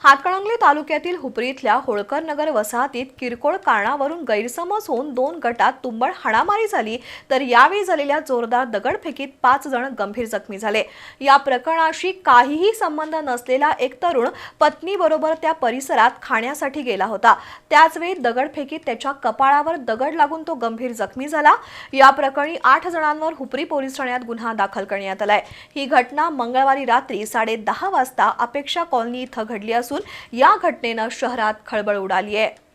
हातकणंगले तालुक्यातील हुपरी इथल्या होळकर नगर वसाहतीत किरकोळ कारणावरून गैरसमज होऊन दोन गटात तुंबळ हाणामारी झाली तर यावेळी झालेल्या जोरदार दगडफेकीत पाच जण गंभीर जखमी झाले. या प्रकरणाशी काहीही संबंध नसलेला एक तरुण पत्नीबरोबर त्या परिसरात खाण्यासाठी गेला होता. त्याचवेळी दगडफेकीत त्याच्या कपाळावर दगड लागून तो गंभीर जखमी झाला. या प्रकरणी आठ जणांवर हुपरी पोलीस ठाण्यात गुन्हा दाखल करण्यात आलाय. ही घटना मंगळवारी रात्री साडे वाजता अपेक्षा कॉलनी इथं घडली असून या घटनेनं शहरात खळबळ उडाली आहे.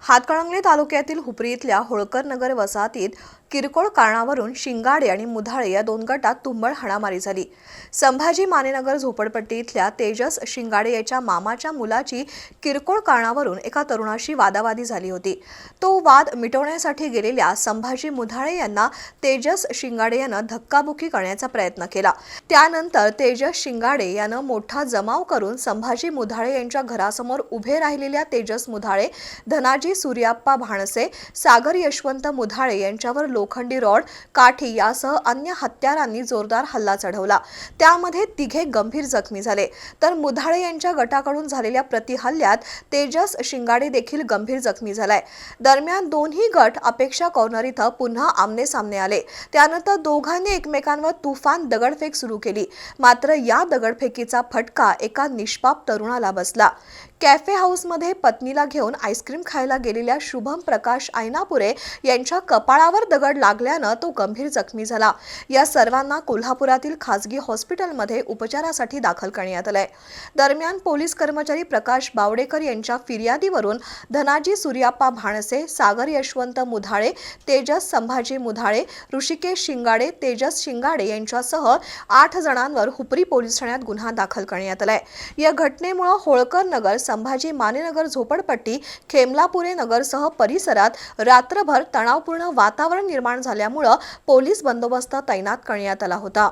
हातकणंगले तालुक्यातील हुपरी इथल्या होळकर नगर वसाहतीत किरकोळ कारणावरून शिंगाडे आणि मुधाळे या दोन गटात तुंबळ हाणामारी झाली. संभाजी मानेनगर झोपडपट्टी इथल्या तेजस शिंगाडे याच्या मामाच्या मुलाची किरकोळ कारणावरून एका तरुणाशी वादावादी झाली होती. तो वाद मिटवण्यासाठी गेलेल्या संभाजी मुधाळे यांना तेजस शिंगाडे यानं धक्काबुक्की करण्याचा प्रयत्न केला. त्यानंतर तेजस शिंगाडे यानं मोठा जमाव करून संभाजी मुधाळे यांच्या घरासमोर उभे राहिलेल्या तेजस मुधाळे धनाजी सूर्याप्पा भाणसे सागर यशवंत मुधाळे यांच्यावर लोखंडी रॉड काठी यासह अन्य हत्यारांनी जोरदार हल्ला चढवला. त्यामध्ये तिघे गंभीर जखमी झाले. तर मुधाळे यांच्या गटाकडून झालेल्या प्रतिहल्ल्यात तेजस शिंगाडे देखील गंभीर जखमी झालाय. दरम्यान दोन्ही गट अपेक्षा कॉर्नर इथं पुन्हा आमने सामने आले. त्यानंतर दोघांनी एकमेकांवर तुफान दगडफेक सुरू केली. मात्र या दगडफेकीचा फटका एका निष्पाप तरुणाला बसला. कॅफे हाऊसमध्ये पत्नीला घेऊन आईस्क्रीम खायला गेलेल्या शुभम प्रकाश ऐनापुरे यांच्या कपाळावर दगड दगड लागल्यानं तो गंभीर जखमी झाला. या सर्वांना कोल्हापुरातील खासगी हॉस्पिटलमध्ये उपचारासाठी दाखल करण्यात आलंय. दरम्यान पोलीस कर्मचारी प्रकाश बावडेकर यांच्या फिर्यादीवरून धनाजी सूर्याप्पा भाणसे सागर यशवंत मुधाळे तेजस संभाजी मुधाळे ऋषिकेश शिंगाडे तेजस शिंगाडे यांच्यासह आठ जणांवर हुपरी पोलीस ठाण्यात गुन्हा दाखल करण्यात आलाय. या घटनेमुळे होळकर नगर संभाजी मानेनगर झोपडपट्टी खेमलापुरे नगरसह परिसरात रात्रभर तणावपूर्ण वातावरण निर्माण झाल्यामुळं पोलीस बंदोबस्त तैनात करण्यात आला होता.